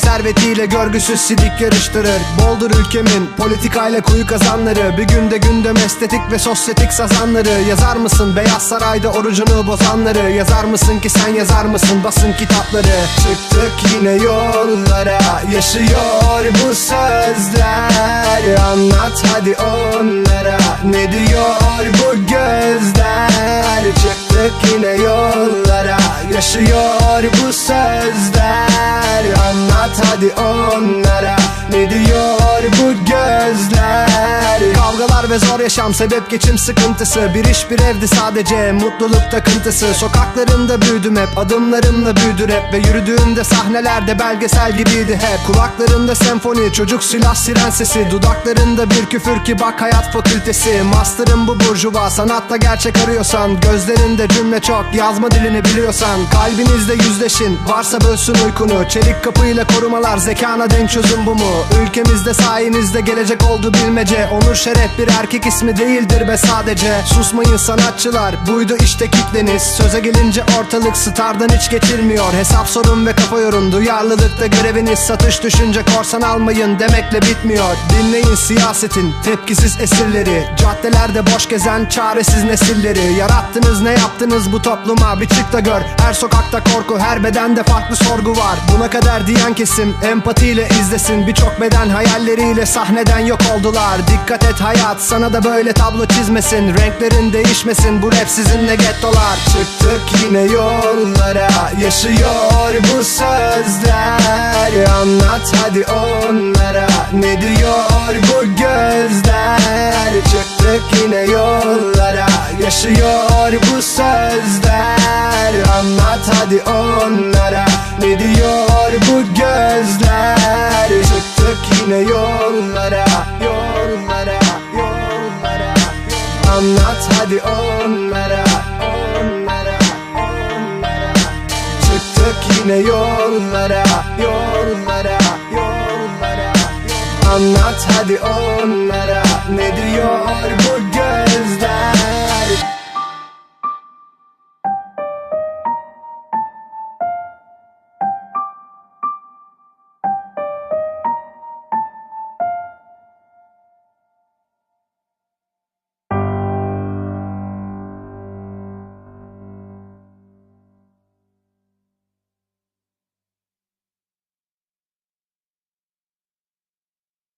servetiyle görgüsüz sidik yarıştırır. Boldur ülkemin politikayla kuyu kazanları. Bir günde gündem estetik ve sosyetik sazanları. Yazar mısın? Beyaz Saray'da orucunu bozanları. Yazar mısın ki sen yazar mısın? Basın kitapları. Çıktık yine yollara. Yaşıyor bu sözler. Anlat hadi onlara. Ne diyor bu gözler? Çıktık yine yollara. Yaşıyor bu sözler Anlat hadi onlara. Ne diyor bu gözler ve zor yaşam sebep geçim sıkıntısı. Bir iş bir evdi sadece mutluluk takıntısı. Sokaklarında büyüdüm hep adımlarımla büyüdü rap. Ve yürüdüğümde sahnelerde belgesel gibiydi hep. Kulaklarında senfoni çocuk silah siren sesi. Dudaklarında bir küfür ki bak hayat fakültesi. Master'ım bu burjuva sanatta gerçek arıyorsan. Gözlerinde cümle çok yazma dilini biliyorsan. Kalbinizde yüzleşin varsa bölsün uykunu. Çelik kapıyla korumalar zekana denk çözüm bu mu? Ülkemizde sayenizde gelecek oldu bilmece. Onur şeref bir erkek ismi değildir be sadece. Susmayın sanatçılar buydu işte kitleniz. Söze gelince ortalık stardan hiç geçilmiyor Hesap sorun ve kafa yorun duyarlılıkta göreviniz Satış düşünce korsan almayın demekle bitmiyor. Dinleyin siyasetin tepkisiz esirleri. Caddelerde boş gezen çaresiz nesilleri. Yarattınız ne yaptınız bu topluma? Bir çık da gör. Her sokakta korku her bedende farklı sorgu var. Buna kadar diyen kesim empatiyle izlesin. Birçok beden hayalleriyle sahneden yok oldular. Dikkat et hayat sana da böyle tablo çizmesin Renklerin değişmesin. Bu rap sizinle gettolar. Çıktık yine yollara yaşıyor bu sözler. Anlat hadi onlara ne diyor bu gözler? Çıktık yine yollara yaşıyor bu sözler. Anlat hadi onlara ne diyor bu gözler? Çıktık yine yollara Anlat hadi onlara onlara onlara. Çıktık yine yollara yollara yollara. Anlat hadi onlara. Ne diyor bu